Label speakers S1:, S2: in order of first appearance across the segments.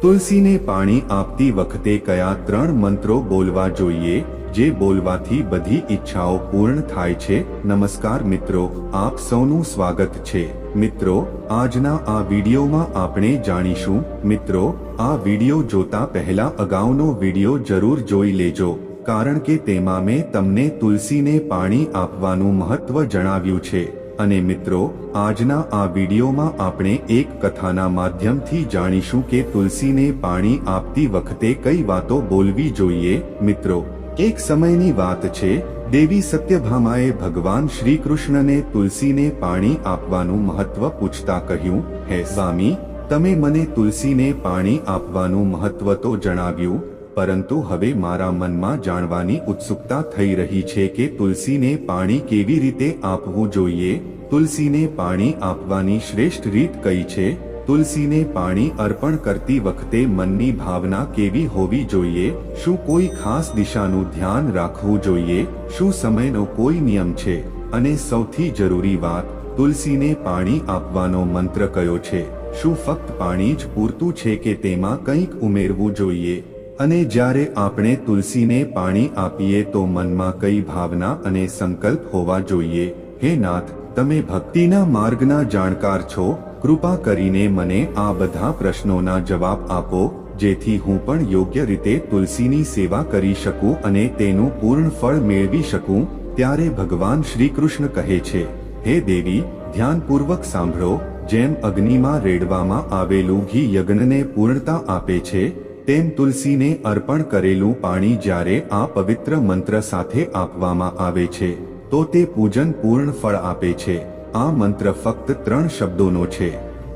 S1: તુલસીને પાણી આપતી વખતે કયા ત્રણ મંત્રો બોલવા જોઈએ, જે બોલવાથી બધી ઈચ્છાઓ પૂર્ણ થાય છે? નમસ્કાર મિત્રો, આપ સૌનું સ્વાગત છે. મિત્રો, આજના આ વિડીયોમાં આપણે જાણીશું. મિત્રો, આ વીડિયો જોતા પહેલા અગાઉનો વીડિયો જરૂર જોઈ લેજો, કારણ કે તેમાં મેં તમને તુલસીને પાણી આપવાનું મહત્વ જણાવ્યું છે. અને મિત્રો, આજના આ વિડીયોમાં આપણે એક કથાના માધ્યમથી જાણીશું કે તુલસીને પાણી આપતી વખતે કઈ વાતો બોલવી જોઈએ. મિત્રો, એક સમયની વાત છે, દેવી સત્યભામાએ ભગવાન શ્રી કૃષ્ણને તુલસીને પાણી આપવાનું મહત્વ પૂછતા કહ્યું, હે સ્વામી, તમે મને તુલસીને પાણી આપવાનું મહત્વ તો જણાવ્યું, પરંતુ હવે મારા મનમાં જાણવાની ઉત્સુકતા થઈ રહી છે કે તુલસીને પાણી કેવી રીતે આપવું જોઈએ. તુલસીને પાણી આપવાની શ્રેષ્ઠ રીત કઈ છે? તુલસીને પાણી અર્પણ કરતી વખતે મનની ભાવના કેવી હોવી જોઈએ? શું કોઈ ખાસ દિશાનું ધ્યાન રાખવું જોઈએ? શું સમયનો કોઈ નિયમ છે? અને સૌથી જરૂરી વાત, તુલસીને પાણી આપવાનો મંત્ર કયો છે? શું ફક્ત પાણી જ પૂરતું છે કે તેમાં કંઈક ઉમેરવું જોઈએ? અને જ્યારે આપણે તુલસીને પાણી આપીએ તો મનમાં કઈ ભાવના અને સંકલ્પ હોવા જોઈએ? હે નાથ તમે ભક્તિના માર્ગના જાણકાર છો, કૃપા કરીને મને આ બધા પ્રશ્નોના જવાબ આપો, જેથી હું પણ યોગ્ય રીતે તુલસીની સેવા કરી શકું અને તેનું પૂર્ણ ફળ મેળવી શકું, ત્યારે ભગવાન શ્રી કૃષ્ણ કહે છે, હે દેવી, ધ્યાનપૂર્વક સાંભળો, જેમ અગ્નિમાં રેડવામાં આવેલું ઘી યજ્ઞને પૂર્ણતા આપે છે, તેમ તુલસીને અર્પણ કરેલું પાણી જ્યારે આ પવિત્ર મંત્ર સાથે આપવામાં આવે છે. તો તે પૂજન પૂર્ણ ફળ આપે છે. આ મંત્ર ફક્ત ત્રણ શબ્દોનો છે.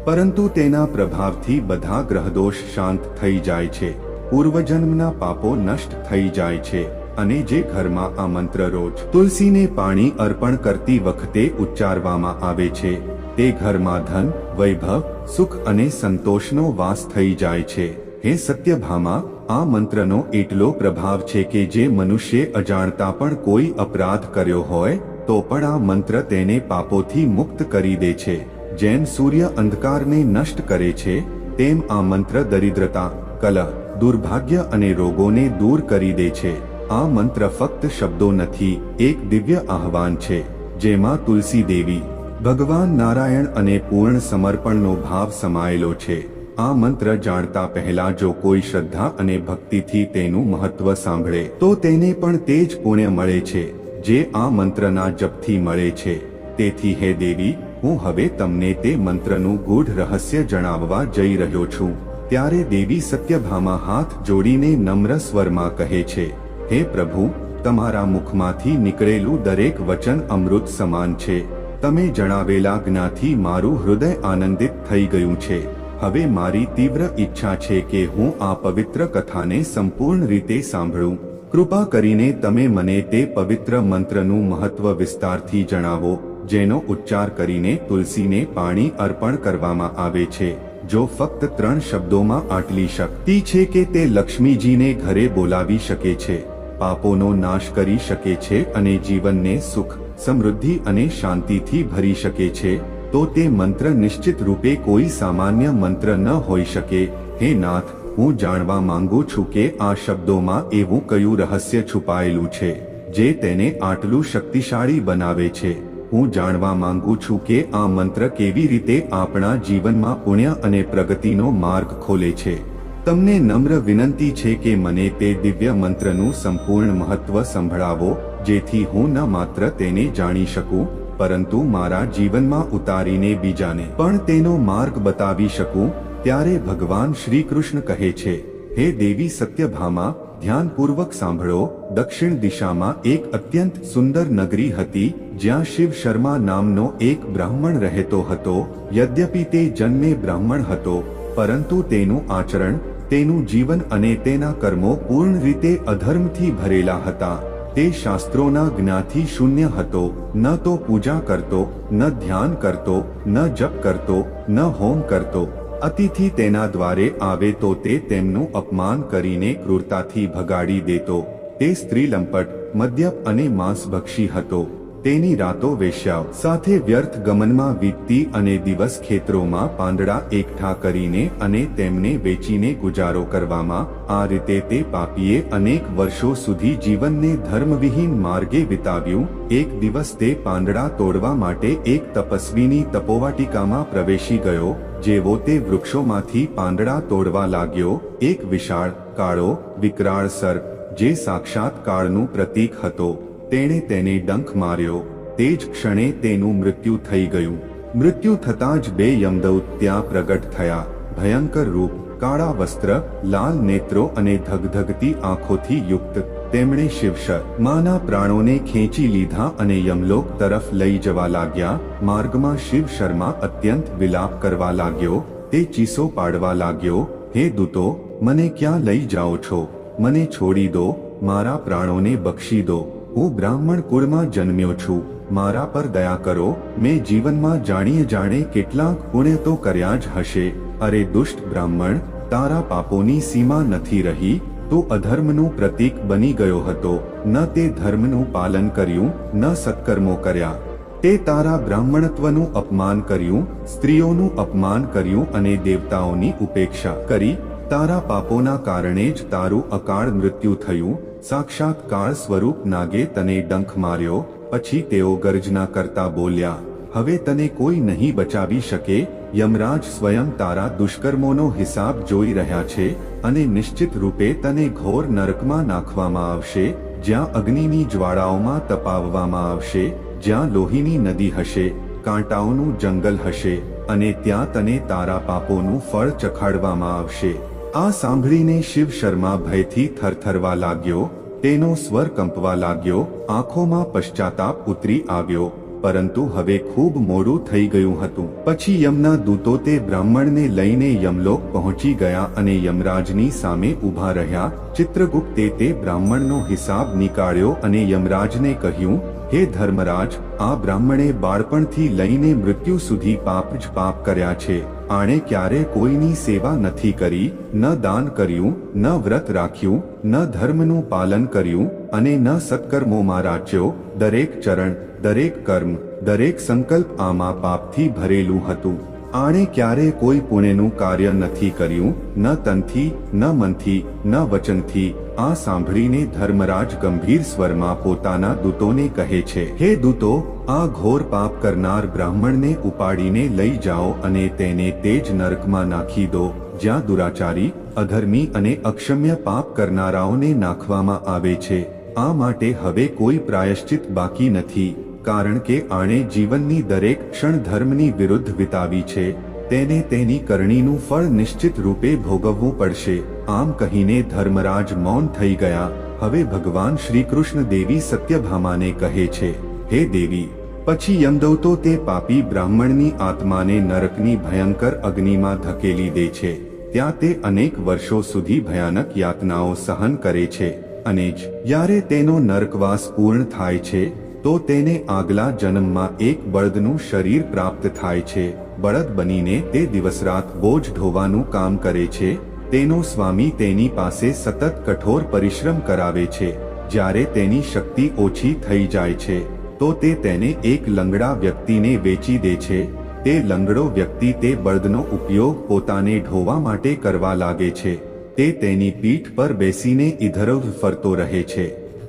S1: પરંતુ તેના પ્રભાવથી બધા ગ્રહદોષ શાંત થઈ જાય છે. પૂર્વજન્મના પાપો નષ્ટ થઈ જાય છે. અને જે ઘરમાં આ મંત્ર રોજ તુલસીને પાણી અર્પણ કરતી વખતે ઉચ્ચારવામાં આવે છે, તે ઘરમાં ધન, વૈભવ, સુખ અને સંતોષનો વાસ થઈ જાય છે. હે સત્યભામા આ મંત્રનો એટલો પ્રભાવ છે કે જે મનુષ્ય અજાણતા પણ કોઈ અપરાધ કર્યો હોય, તો પણ આ મંત્ર તેને પાપોથી મુક્ત કરી દે છે. જેમ સૂર્ય અંધકારને નષ્ટ કરે છે, તેમ આ મંત્ર દરિદ્રતા, કલહ, દુર્ભાગ્ય અને રોગોને દૂર કરી દે છે. આ મંત્ર ફક્ત શબ્દો નથી, એક દિવ્ય આહવાન છે, જેમાં તુલસી દેવી ભગવાન નારાયણ અને પૂર્ણ સમર્પણનો ભાવ સમાયેલો છે. આ મંત્ર જાણતા પહેલા જો કોઈ શ્રદ્ધા અને ભક્તિથી તેનું મહત્વ સાંભળે, તો તેને પણ તે જ પુણ્ય મળે છે, જે આ મંત્રના જપથી મળે છે. તેથી હે દેવી, હું હવે તમને તે મંત્રનું ગૂઢ રહસ્ય જણાવવા જઈ રહ્યો છું. ત્યારે દેવી સત્યભામા હાથ જોડીને નમ્ર સ્વરમાં કહે છે, હે પ્રભુ, તમારા મુખમાંથી નીકળેલું દરેક વચન અમૃત સમાન છે. તમે જણાવેલા જ્ઞાથી મારું હૃદય આનંદિત થઈ ગયું છે. હવે મારી તીવ્ર ઈચ્છા છે કે હું આ પવિત્ર કથાને સંપૂર્ણ રીતે સાંભળું. કૃપા કરીને તમે મને તે પવિત્ર મંત્રનું મહત્વ વિસ્તારથી જણાવો, જેનો ઉચ્ચાર કરીને તુલસીને પાણી અર્પણ કરવામાં આવે છે, જો ફક્ત ત્રણ શબ્દોમાં આટલી શક્તિ છે કે તે લક્ષ્મીજીને ઘરે બોલાવી શકે છે, પાપોનો નાશ કરી શકે છે અને જીવનને સુખ, સમૃદ્ધિ અને શાંતિથી ભરી શકે છે. તો તે મંત્ર નિશ્ચિત રૂપે કોઈ સામાન્ય મંત્ર ન હોઈ શકે. હે નાથ, હું જાણવા માંગુ છું કે આ શબ્દોમાં એવું કયું રહસ્ય છુપાયેલું છે, જે તેને આટલું શક્તિશાળી બનાવે છે. હું જાણવા માંગુ છું કે આ મંત્ર કેવી રીતે આપણા જીવનમાં પુણ્ય અને પ્રગતિનો માર્ગ ખોલે છે. તમને નમ્ર વિનંતી છે કે મને તે દિવ્ય મંત્રનું સંપૂર્ણ મહત્વ સંભળાવો, જેથી હું ન માત્ર તેને જાણી શકું પરંતુ મારા જીવનમાં ઉતારીને બીજાને પણ તેનો માર્ગ બતાવી શકું, ત્યારે ભગવાન શ્રી કૃષ્ણ કહે છે, હે દેવી સત્યભામા, ધ્યાનપૂર્વક સાંભળો, દક્ષિણ દિશામાં એક અત્યંત સુંદર નગરી હતી, જ્યાં શિવ શર્મા નામનો એક બ્રાહ્મણ રહેતો હતો, યદ્યપિ તે જન્મે બ્રાહ્મણ હતો, પરંતુ તેનું આચરણ, તેનું જીવન અને તેના કર્મો પૂર્ણ રીતે અધર્મથી ભરેલા હતા. તે શાસ્ત્રોના જ્ઞાથી શૂન્ય હતો. ન તો પૂજા કરતો, ન ધ્યાન કરતો, ન જપ કરતો, ન હોમ કરતો. અતિથિ તેના દ્વારે આવે તો તે તેમનું અપમાન કરીને ક્રૂરતાથી ભગાડી દેતો. તે સ્ત્રી લંપટ મદ્યપ અને માંસભક્ષી હતો. તેની રાતો વેશ્યાઓ. સાથે વ્યર્થ ગમનમાં વીતતી અને દિવસ ખેતરોમાં પાંદડા એકઠા કરીને અને તેમને વેચીને ગુજારો કરવામાં, આ રીતે તે પાપીએ અનેક વર્ષો સુધી જીવનને ધર્મવિહીન માર્ગે વિતાવ્યું. એક દિવસ તે પાંદડા તોડવા માટે એક તપસ્વીની તપોવાટિકામાં પ્રવેશી ગયો, જેવો તે વૃક્ષોમાંથી પાંદડા તોડવા લાગ્યો. એક વિશાળ, કાળો, વિકરાળ સર્પ જે સાક્ષાત કાળનું પ્રતીક હતો. તેણે તેને ડંખ માર્યો, તે જ ક્ષણે તેનું મૃત્યુ થઈ ગયું. મૃત્યુ થતાં જ બે યમદૌત ત્યાં પ્રગટ થયા. ભયંકર રૂપ, કાળા વસ્ત્ર, લાલ નેત્રો અને ધગધગતી આંખોથી યુક્ત. તેમણે શિવશર માના પ્રાણોને ખેંચી લીધા અને યમલોક તરફ લઈ જવા લાગ્યા. માર્ગમાં શિવ શર્મા અત્યંત વિલાપ કરવા લાગ્યો, તે ચીસો પાડવા લાગ્યો, હે દૂતો, મને ક્યાં લઈ જાઓ છો? મને છોડી દો, મારા પ્રાણોને બક્ષી દો. હું બ્રાહ્મણ કુળમાં જન્મ્યો છું. મારા પર દયા કરો. મેં જીવનમાં જાણીએ જાણે કેટલાક પુણ્ય તો કર્યા જ હશે. અરે દુષ્ટ બ્રાહ્મણ, તારા પાપોની સીમા નથી રહી, તો અધર્મનું પ્રતીક બની ગયો હતો. ન તે ધર્મનું પાલન કર્યું, ન સત્કર્મો કર્યા. તે તારા બ્રાહ્મણત્વનું અપમાન કર્યું, સ્ત્રીઓનું અપમાન કર્યું અને દેવતાઓની ઉપેક્ષા કરી. તારા પાપોના કારણે જ તારું અકાળ મૃત્યુ થયું સાક્ષાત કાળ સ્વરૂપ નાગે તને ડંખ માર્યો, પછી તેઓ ગર્જના કરતા બોલ્યા, હવે તને કોઈ નહીં બચાવી શકે, યમરાજ સ્વયં તારા દુષ્કર્મોનો હિસાબ જોઈ રહ્યા છે અને નિશ્ચિત રૂપે તને ઘોર નરકમાં નાખવામાં આવશે, જ્યાં અગ્નિની જ્વાળાઓમાં તપાવવામાં આવશે, જ્યાં લોહીની નદી હશે, કાંટાઓનું જંગલ હશે, અને ત્યાં તને તારા પાપોનું ફળ ચખાડવામાં આવશે. આ સાંભળીને શિવ શર્મા ભયથી થરથરવા લાગ્યો, તેનો સ્વર કંપવા લાગ્યો, આંખોમાં પશ્ચાતાપ ઉતરી આવ્યો, પરંતુ હવે ખૂબ મોડું થઈ ગયું હતું. પછી યમના દૂતો તે બ્રાહ્મણને લઈને યમલોક પહોંચી ગયા અને યમરાજની સામે ઊભા રહ્યા. ચિત્રગુપ્તે તે બ્રાહ્મણનો હિસાબ નીકાળ્યો અને યમરાજને કહ્યું હે ધર્મરાજ, આ બ્રાહ્મણે બાળપણથી લઈને મૃત્યુ સુધી પાપ જ પાપ કર્યા છે. આણે ક્યારે કોઈની સેવા નથી કરી, ન દાન કર્યું, ન વ્રત રાખ્યું, ન ધર્મનું પાલન કર્યું, અને ન સત્કર્મોમાં રાચ્યો, દરેક ચરણ, દરેક કર્મ, દરેક સંકલ્પ આમાં પાપથી ભરેલું હતું. આણે ક્યારે કોઈ પુણ્યનું કાર્ય નથી કર્યું, ન તનથી, ન મનથી, ન વચનથી આ સાંભળીને ધર્મરાજ ગંભીર સ્વરમાં પોતાના દૂતોને કહે છે, હે દૂતો, આ ઘોર પાપ કરનાર બ્રાહ્મણને ઉપાડીને લઈ જાઓ અને તેને તેજ નરકમાં નાખી દો, જ્યાં દુરાચારી, અધર્મી અને અક્ષમ્ય પાપ કરનારાઓને નાખવામાં આવે છે. આ માટે હવે કોઈ પ્રાયશ્ચિત બાકી નથી, કારણ કે આણે જીવનની દરેક ક્ષણ ધર્મની વિરુદ્ધ વિતાવી છે. તેને તેની કરણીનું ફળ નિશ્ચિત રૂપે ભોગવવું પડશે. આમ કહીને ધર્મરાજ મૌન થઈ ગયા. હવે ભગવાન શ્રી કૃષ્ણ દેવી સત્યભામાને કહે છે, હે દેવી, પછી યમદૌતો તે પાપી બ્રાહ્મણની આત્માને નરકની ભયંકર અગ્નિમાં ધકેલી દે છે. ત્યાં તે અનેક વર્ષો સુધી ભયાનક યાતનાઓ સહન કરે છે. અને જ જ્યારે તેનો નરકવાસ પૂર્ણ થાય છે, તો તેને આગલા જન્મમાં એક બળદનું શરીર પ્રાપ્ત થાય છે. બળદ બનીને તે દિવસ રાત બોજ ઢોવાનું કામ કરે છે, તેનો સ્વામી તેની પાસે સતત કઠોર પરિશ્રમ કરાવે છે, જ્યારે તેની શક્તિ ઓછી થઈ જાય છે, તો તે તેને એક લંગડા વ્યક્તિને વેચી દે છે, તે લંગડો વ્યક્તિ તે બળદનો ઉપયોગ પોતાને ઢોવા માટે કરવા લાગે છે, તે તેની પીઠ પર બેસીને ઇધરવ ફરતો રહે છે.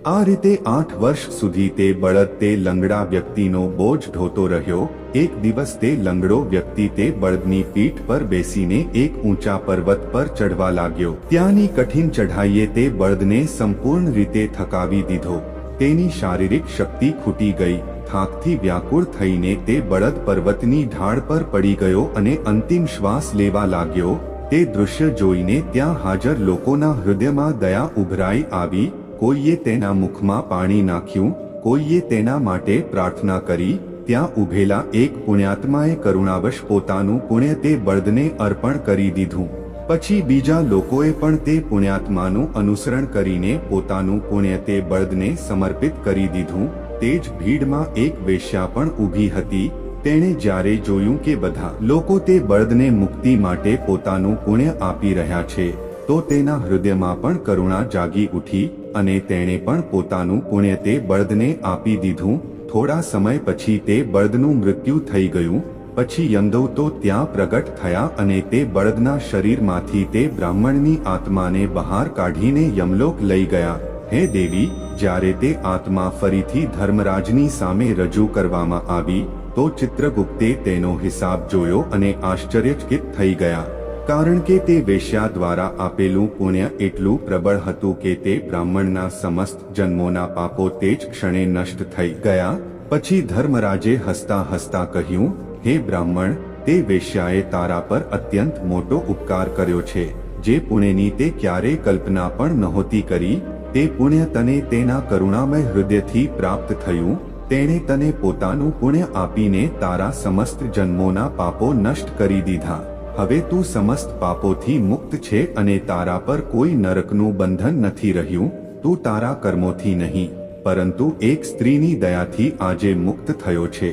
S1: આ રીતે આઠ વર્ષ સુધી તે બળદ તે લંગડા વ્યક્તિનો બોજ ઢોતો રહ્યો. એક દિવસ તે લંગડો વ્યક્તિ તે બળદની પીઠ પર બેસીને એક ઊંચા પર્વત પર ચઢવા લાગ્યો. ત્યાંની કઠિન ચઢાઈએ તે બળદને સંપૂર્ણ રીતે થકાવી દીધો. તેની શારીરિક શક્તિ ખૂટી ગઈ. થાકથી વ્યાકુળ થઈને તે બળદ પર્વતની ઢાળ પર પડી ગયો અને અંતિમ શ્વાસ લેવા લાગ્યો. તે દૃશ્ય જોઈને ત્યાં હાજર લોકોના હૃદયમાં દયા ઉભરાઈ આવી. કોઈએ તેના મુખમાં પાણી નાખ્યું, કોઈએ તેના માટે પ્રાર્થના કરી, ત્યાં ઉભેલા એક પુણ્યાત્માએ કરુણાવશ પોતાનું પુણ્ય તે બળદને અર્પણ કરી દીધું. પછી બીજા લોકોએ પણ તે પુણ્યાત્માનું અનુસરણ કરીને પોતાનું પુણ્ય તે બળદને સમર્પિત કરી દીધું. તે જ ભીડમાં એક વેશ્યા પણ ઊભી હતી. તેણે જ્યારે જોયું કે બધા લોકો તે બળદને મુક્તિ માટે પોતાનું પુણ્ય આપી રહ્યા છે તો તેના હૃદયમાં પણ કરુણા જાગી ઉઠી અને તેણે પણ પોતાનું પુણ્ય તે બળદને આપી દીધું. થોડા સમય પછી તે બળદનું મૃત્યુ થઈ ગયું. પછી યમદૂતો ત્યાં પ્રગટ થયા અને તે બળદના શરીરમાંથી તે બ્રાહ્મણની આત્માને બહાર કાઢીને યમલોક લઈ ગયા. હે દેવી, જ્યારે તે આત્મા ફરીથી ધર્મરાજની સામે રજૂ કરવામાં આવી, તો ચિત્રગુપ્તે તેનો હિસાબ જોયો અને આશ્ચર્યચકિત થઈ ગયા. કારણ કે તે વેશ્યા દ્વારા આપેલું પુણ્ય એટલું પ્રબળ હતું કે તે બ્રાહ્મણના સમસ્ત જન્મોના પાપો તે જ ક્ષણે નષ્ટ થઈ ગયા. પછી ધર્મરાજે હસતા હસતા કહ્યું, હે બ્રાહ્મણ, તે વેશ્યાએ તારા પર અત્યંત મોટો ઉપકાર કર્યો છે. જે પુણ્યની તે ક્યારેય કલ્પના પણ નહોતી કરી, તે પુણ્ય તને તેના કરુણામય હૃદયથી પ્રાપ્ત થયું. તેણે તને પોતાનું પુણ્ય આપીને તારા સમસ્ત જન્મોના પાપો નષ્ટ કરી દીધા. હવે તું સમસ્ત પાપોથી મુક્ત છે અને તારા પર કોઈ નરકનું બંધન નથી રહ્યું, તું તારા કર્મોથી નહીં, પરંતુ એક સ્ત્રીની દયાથી આજે મુક્ત થયો છે.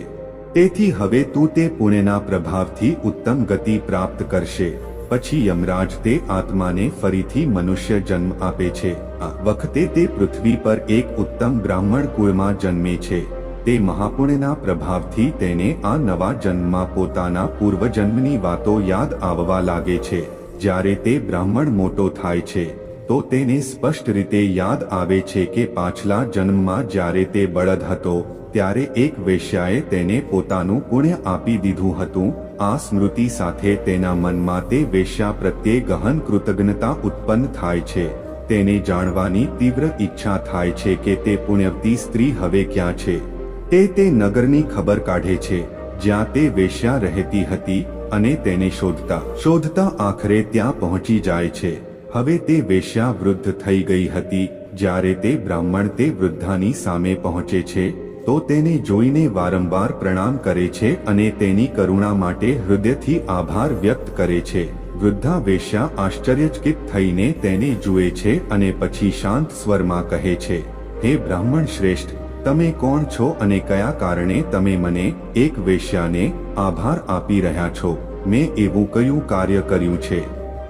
S1: તેથી હવે તું તે પુણ્યના પ્રભાવથી ઉત્તમ ગતિ પ્રાપ્ત કરશે. પછી યમરાજ તે આત્માને ફરીથી મનુષ્ય જન્મ આપે છે. આ વખતે તે પૃથ્વી પર એક ઉત્તમ બ્રાહ્મણ કુળમાં જન્મે છે. તે મહાપુણ્યના પ્રભાવથી તેને આ નવા જન્મમાં પોતાના પૂર્વજન્મની વાતો યાદ આવવા લાગે છે. જ્યારે તે બ્રાહ્મણ મોટો થાય છે, તો તેને સ્પષ્ટ રીતે યાદ આવે છે કે પાછલા જન્મમાં જ્યારે તે બળદ હતો, ત્યારે એક વેશ્યાએ તેને પોતાનું પુણ્ય આપી દીધું હતું. આ સ્મૃતિ સાથે તેના મનમાં તે વેશ્યા પ્રત્યે ગહન કૃતજ્ઞતા ઉત્પન્ન થાય છે. તેને જાણવાની તીવ્ર ઈચ્છા થાય છે કે તે પુણ્યવતી સ્ત્રી હવે ક્યાં છે? તે તે નગરની ખબર કાઢે છે, જ્યાં તે વેશ્યા રહેતી હતી અને તેને શોધતા. શોધતા આખરે ત્યાં પહોંચી જાય છે. હવે તે વેશ્યા વૃદ્ધ થઈ ગઈ હતી. જ્યારે તે બ્રાહ્મણ તે વૃદ્ધાની સામે પહોંચે છે, તો તેને જોઈને વારંવાર પ્રણામ કરે છે અને તેની કરુણા માટે હૃદયથી આભાર વ્યક્ત કરે છે. વૃદ્ધા વેશ્યા આશ્ચર્યચકિત થઈને તેને જુએ છે અને પછી શાંત સ્વરમાં કહે છે, હે બ્રાહ્મણ શ્રેષ્ઠ તમે કોણ છો અને કયા કારણે તમે મને એક વેશ્યાને આભાર આપી રહ્યા છો? મેં એવું કયું કાર્ય કર્યું છે?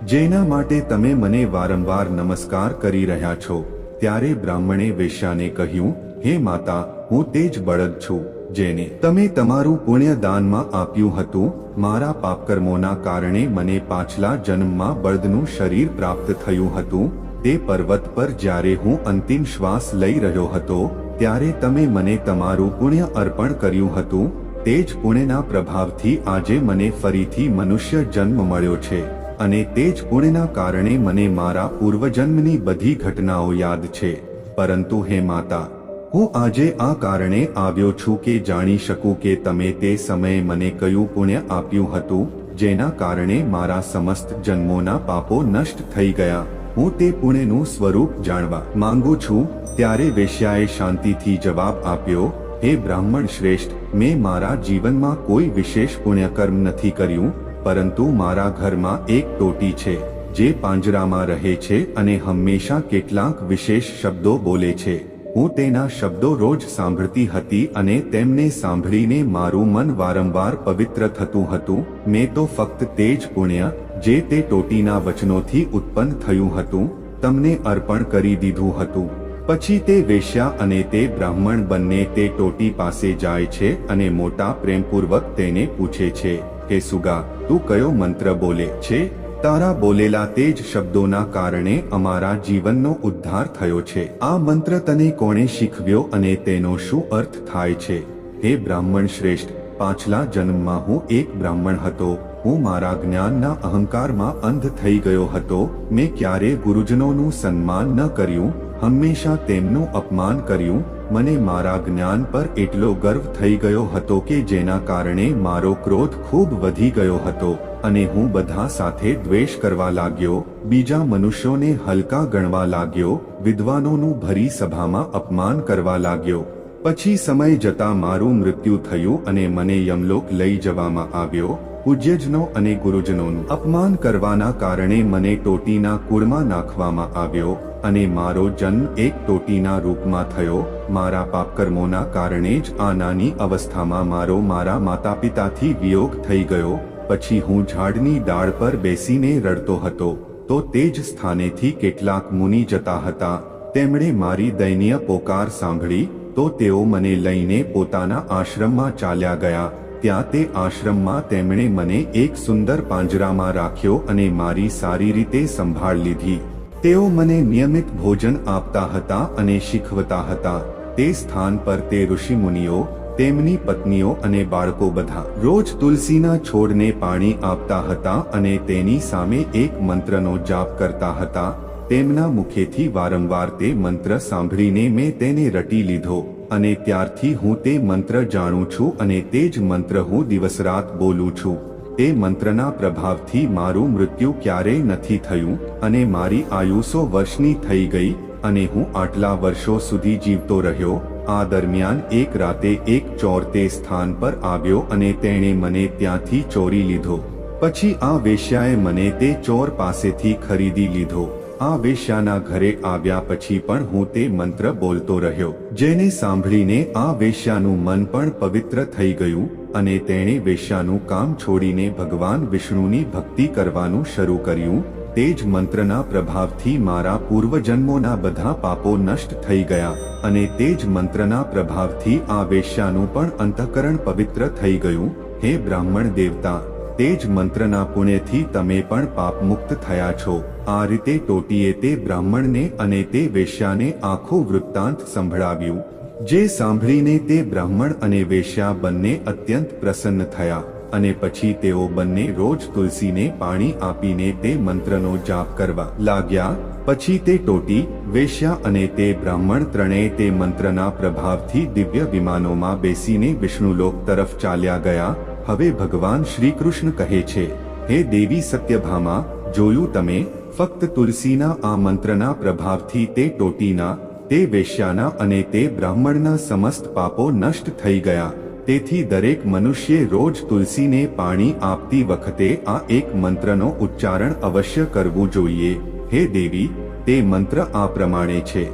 S1: જેના માટે તમે મને વારંવાર નમસ્કાર કરી રહ્યા છો. ત્યારે બ્રાહ્મણે વેશ્યાને કહ્યું, હે માતા, હું તે જ બળદ છું, જેને તમે તમારું પુણ્ય દાનમાં આપ્યું હતું. મારા પાપકર્મોના કારણે મને પાછલા જન્મમાં બળદનું શરીર પ્રાપ્ત થયું હતું. તે પર્વત પર જ્યારે હું અંતિમ શ્વાસ લઈ રહ્યો હતો ત્યારે તમે મને તમારું પુણ્ય અર્પણ કર્યું હતું, તે જ પુણ્યના પ્રભાવથી આજે મને ફરીથી મનુષ્ય જન્મ મળ્યો છે, અને તે જ પુણ્યના કારણે મને મારા પૂર્વજન્મની બધી ઘટનાઓ યાદ છે. પરંતુ હે માતા, હું આજે આ કારણે આવ્યો છું કે જાણી શકું કે તમે તે સમયે મને કયું પુણ્ય આપ્યું હતું, જેના કારણે મારા સમસ્ત જન્મોના પાપો નષ્ટ થઈ ગયા. હું તે પુણ્યનું સ્વરૂપ જાણવા માંગુ છું, ત્યારે વેશ્યાએ શાંતિથી જવાબ આપ્યો, હે બ્રાહ્મણ શ્રેષ્ઠ, મેં મારા જીવનમાં કોઈ વિશેષ પુણ્યકર્મ નથી કર્યું, પરંતુ મારા ઘરમાં એક ટોટી છે, જે પાંજરામાં રહે છે અને હંમેશા કેટલાક વિશેષ શબ્દો બોલે છે. હું તેના શબ્દો રોજ સાંભળતી હતી અને તેમને સાંભળીને મારું મન વારંવાર પવિત્ર થતું હતું. મેં તો ફક્ત તે જ પુણ્ય જે તે ટોટીના વચનોથી ઉત્પન્ન થયું હતું, તમને અર્પણ કરી દીધું હતું. પછી તે વેશ્યા અને તે બ્રાહ્મણ બંને તે ટોટી પાસે જાય છે અને મોટા પ્રેમપૂર્વક તેને પૂછે છે કે સુગા, તું કયો મંત્ર બોલે છે? તારા બોલેલા તે જ શબ્દોના કારણે અમારા જીવનનો ઉદ્ધાર થયો છે. આ મંત્ર તને કોણે શીખવ્યો અને તેનો શું અર્થ થાય છે? હે બ્રાહ્મણ શ્રેષ્ઠ, પાછલા જન્મમાં હું એક બ્રાહ્મણ હતો હું મારા જ્ઞાનના અહંકારમાં અંધ થઈ ગયો હતો, મેં ક્યારે ગુરુજનોનું સન્માન ન કર્યું, હંમેશા તેમનું અપમાન કર્યું, મને મારા જ્ઞાન પર એટલો ગર્વ થઈ ગયો હતો કે જેના કારણે મારો ક્રોધ ખૂબ વધી ગયો હતો અને હું બધા સાથે દ્વેષ કરવા લાગ્યો, બીજા મનુષ્યોને હલકા ગણવા લાગ્યો, વિદ્વાનોનું ભરી સભામાં અપમાન કરવા લાગ્યો. પછી સમય જતા મારું મૃત્યુ થયું અને મને યમલોક લઈ જવામાં આવ્યો, પૂજ્યજનો અને ગુરુજનોનું અપમાન કરવાના કારણે મને ટોટીના કુળમાં નાખવામાં આવ્યો અને મારો જન્મ એક ટોટીના રૂપમાં થયો. મારા પાપકર્મોના કારણે જ આ નાની અવસ્થામાં મારો મારા માતા પિતાથી વિયોગ થઈ ગયો. પછી હું ઝાડની ડાળ પર બેસીને રડતો હતો, તો તે જ સ્થાનેથી કેટલાક મુનિ જતા હતા. તેમણે મારી દયનીય પોકાર સાંભળી તો તેઓ મને લઈને પોતાના આશ્રમમાં ચાલ્યા ગયા. ત્યાં તે આશ્રમમાં તેમણે મને એક સુંદર પાંજરામાં રાખ્યો અને મારી સારી રીતે સંભાળ લીધી. તેઓ મને નિયમિત ભોજન આપતા હતા અને શીખવતા હતા. તે સ્થાન પર તે ઋષિમુનિઓ, તેમની પત્નીઓ અને બાળકો બધા રોજ તુલસીના છોડને પાણી આપતા હતા અને તેની સામે એક મંત્રનો જાપ કરતા હતા. તેમના મુખેથી વારંવાર તે મંત્ર સાંભળીને મેં તેને રટી લીધો અને ત્યારથી હું તે મંત્ર જાણું છું અને તે જ મંત્ર હું દિવસ રાત બોલું છું. તે મંત્રના પ્રભાવથી મારું મૃત્યુ ક્યારેય નથી થયું અને મારી આયુસો વર્ષની થઈ ગઈ અને હું આટલા વર્ષો સુધી જીવતો રહ્યો. આ દરમિયાન એક રાતે એક ચોર તે સ્થાન પર આવ્યો અને તેણે મને ત્યાંથી ચોરી લીધો. પછી આ વેશ્યાએ મને તે ચોર પાસેથી ખરીદી લીધો. આ વેશ્યાના ઘરે આવ્યા પછી પણ હું તે મંત્ર બોલતો રહ્યો. જેને સાંભળીને આ વેશ્યાનું મન પણ પવિત્ર થઈ ગયું અને તેણે વેશ્યાનું કામ છોડીને ભગવાન વિષ્ણુની ભક્તિ કરવાનું શરૂ કર્યું, તે જ મંત્રના પ્રભાવથી મારા પૂર્વજન્મોના બધા પાપો નષ્ટ થઈ ગયા અને તે જ મંત્રના પ્રભાવથી આ વેશ્યાનું પણ અંતઃકરણ પવિત્ર થઈ ગયું. હે બ્રાહ્મણ દેવતા, તે જ મંત્રના પુણ્યથી તમે પણ પાપમુક્ત થયા છો. આ રીતે ટોટીએ તે બ્રાહ્મણને અને તે વેશ્યાને આખો વૃત્તાંત સંભળાવ્યું, જે સાંભળીને તે બ્રાહ્મણ અને વેશ્યા બંને અત્યંત પ્રસન્ન થયા અને પછી તેઓ બંને રોજ તુલસીને પાણી આપીને તે મંત્રનો જાપ કરવા લાગ્યા. પછી તે ટોટી, વેશ્યા અને તે બ્રાહ્મણ ત્રણેય તે મંત્રના પ્રભાવથી દિવ્ય વિમાનોમાં બેસીને વિષ્ણુલોક તરફ ચાલ્યા ગયા. હવે ભગવાન શ્રી કૃષ્ણ કહે છે, હે દેવી સત્યભામા, જોયું તમે ફક્ત તુલસીના આ મંત્રના પ્રભાવથી તે ટોટીના, તે વેશ્યાના અને તે બ્રાહ્મણના સમસ્ત પાપો નષ્ટ થઈ ગયા. તેથી દરેક મનુષ્યે રોજ તુલસીને પાણી આપતી વખતે આ એક મંત્રનો ઉચ્ચારણ અવશ્ય કરવું જોઈએ. હે દેવી, તે મંત્ર આ પ્રમાણે છે.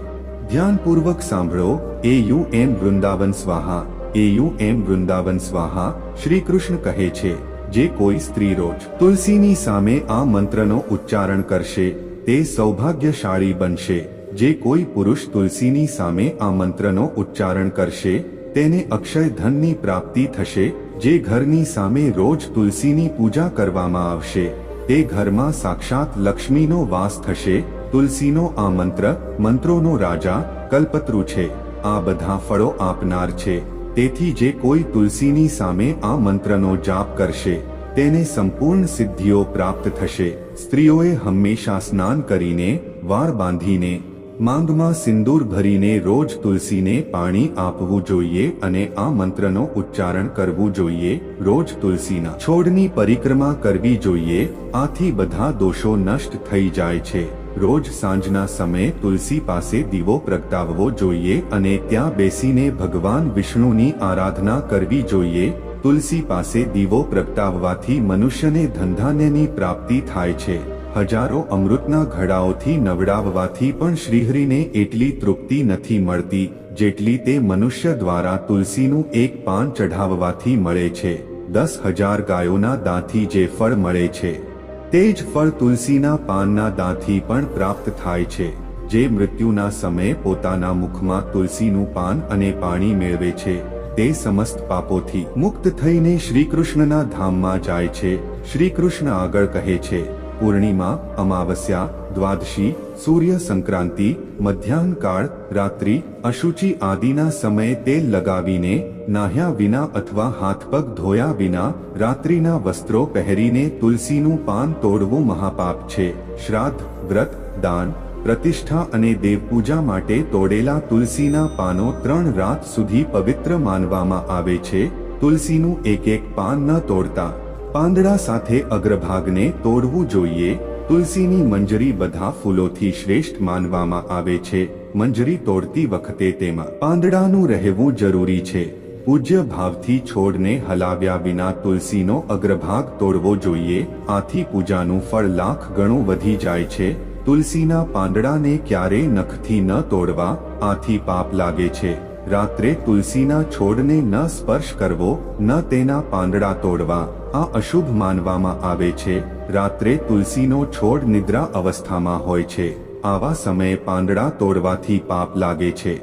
S1: ધ્યાનપૂર્વક સાંભળો, એ you M Vrindavan Swaha. A you એમ વૃંદાવન સ્વાહા શ્રી કૃષ્ણ કહે છે. જે કોઈ સ્ત્રી રોજ તુલસીની સામે આ મંત્રનો ઉચ્ચારણ કરશે, તે સૌભાગ્યશાળી બનશે. જે કોઈ પુરુષ તુલસીની સામે આ મંત્રનો ઉચ્ચારણ કરશે, તેને અક્ષય ધનની પ્રાપ્તિ થશે, જે ઘરની સામે રોજ તુલસીની પૂજા કરવામાં આવશે. તે ઘરમાં સાક્ષાત લક્ષ્મીનો વાસ થશે, તુલસીનો આ મંત્ર મંત્રોનો રાજા કલ્પત્રુ છે. આ બધા ફળો આપનાર છે. તેથી જે કોઈ તુલસીની સામે આ મંત્રનો જાપ કરશે, તેને સંપૂર્ણ સિદ્ધિઓ પ્રાપ્ત થશે. સ્ત્રીઓએ હંમેશા સ્નાન કરીને વાળ બાંધીને, માંગમાં સિંદૂર ભરીને રોજ તુલસીને પાણી આપવું જોઈએ અને આ મંત્રનો ઉચ્ચારણ કરવું જોઈએ. રોજ તુલસીના છોડની પરિક્રમા કરવી જોઈએ. આથી બધા દોષો નષ્ટ થઈ જાય છે. રોજ સાંજના સમયે તુલસી પાસે દીવો પ્રગટાવવો જોઈએ અને ત્યાં બેસીને ભગવાન વિષ્ણુની આરાધના કરવી જોઈએ. તુલસી પાસે દીવો પ્રગટાવવાથી મનુષ્યને ધંધાનેની પ્રાપ્તિ થાય છે. હજારો અમૃતના ઘડાઓથી નવડાવવાથી પણ શ્રીહરિને એટલી તૃપ્તિ નથી મળતી, જેટલી તે મનુષ્ય દ્વારા તુલસીનું એક પાન ચઢાવવાથી મળે છે. દસ હજાર ગાયોના દાંથી જે ફળ મળે છે. તે જ ફળ તુલસીના પાનના દાંથી પણ પ્રાપ્ત થાય છે, જે મૃત્યુના સમયે પોતાના મુખમાં તુલસીનું પાન અને પાણી મેળવે છે. તે સમસ્ત પાપોથી મુક્ત થઈને શ્રીકૃષ્ણના ધામમાં જાય છે. શ્રીકૃષ્ણ આગળ કહે છે, પૂર્ણિમા, અમાવસ્યા દ્વાદશી, સૂર્ય સંક્રાંતિ, મધ્યાહન કાળ, રાત્રિ, અશુચિ આદિના સમયે તેલ લગાવીને, નાહ્યા વિના અથવા હાથપગ ધોયા વિના, રાત્રિના વસ્ત્રો પહેરીને તુલસીનું પાન તોડવું મહાપાપ છે. શ્રાદ્ધ, વ્રત, દાન, પ્રતિષ્ઠા અને દેવપૂજા માટે તોડેલા તુલસીના પાનો ત્રણ રાત સુધી પવિત્ર માનવામાં આવે છે. તુલસીનું એક એક પાન ન તોડતા. પાંદડા સાથે અગ્રભાગને તોડવું જોઈએ. તુલસીની મંજરી બધા ફૂલોથી શ્રેષ્ઠ માનવામાં આવે છે. મંજરી તોડતી વખતે તેમાં પાંદડાનું રહેવું જરૂરી છે. પૂજ્ય ભાવથી છોડને હલાવ્યા વિના તુલસીનો અગ્રભાગ તોડવો જોઈએ. આથી પૂજાનું ફળ લાખ ગણું વધી જાય છે. તુલસીના પાંદડાને ક્યારેય નખથી ન તોડવા આથી પાપ લાગે છે. રાત્રે તુલસીના છોડને ન સ્પર્શ કરવો, ન તેના પાંદડા તોડવા. આ અશુભ માનવામાં આવે છે. રાત્રે તુલસીનો છોડ નિદ્રા અવસ્થામાં હોય છે. આવા સમયે પાંદડા તોડવાથી પાપ લાગે છે.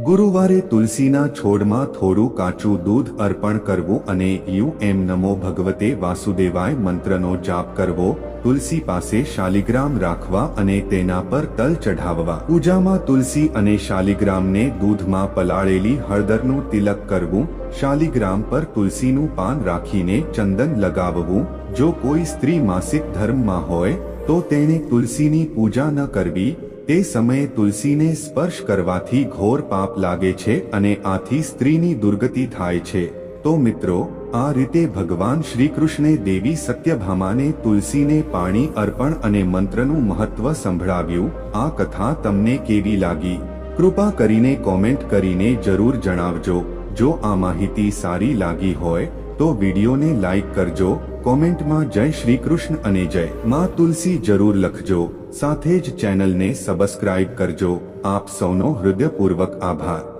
S1: ગુરુવારે તુલસીના છોડમાં થોડું કાચું દૂધ અર્પણ કરવું અને યુ એમ નમો ભગવતે વાસુદેવાય મંત્રનો જાપ કરવો, તુલસી પાસે શાલિગ્રામ રાખવા અને તેના પર તલ ચઢાવવા. પૂજામાં તુલસી અને શાલિગ્રામને દૂધમાં પલાળેલી હળદરનું તિલક કરવું શાલિગ્રામ પર તુલસીનું પાન રાખીને ચંદન લગાવવું, જો કોઈ સ્ત્રી માસિક ધર્મમાં હોય, તો તેણે તુલસીની પૂજા ન કરવી, તે સમયે તુલસીને સ્પર્શ કરવાથી ઘોર પાપ લાગે છે અને આથી સ્ત્રીની દુર્ગતિ થાય છે. તો મિત્રો, આ રીતે ભગવાન શ્રી કૃષ્ણે દેવી સત્યભામાને તુલસીને પાણી અર્પણ અને મંત્રનું મહત્વ સંભળાવ્યું, આ કથા તમને કેવી લાગી? કૃપા કરીને કોમેન્ટ કરીને જરૂર જણાવજો. જો આ માહિતી સારી લાગી હોય, તો વિડીયોને લાઈક કરજો, કોમેન્ટમાં જય શ્રી કૃષ્ણ અને જય માં તુલસી જરૂર લખજો, સાથે જ ચેનલને સબસ્ક્રાઇબ કરજો. આપ સૌનો હૃદયપૂર્વક આભાર.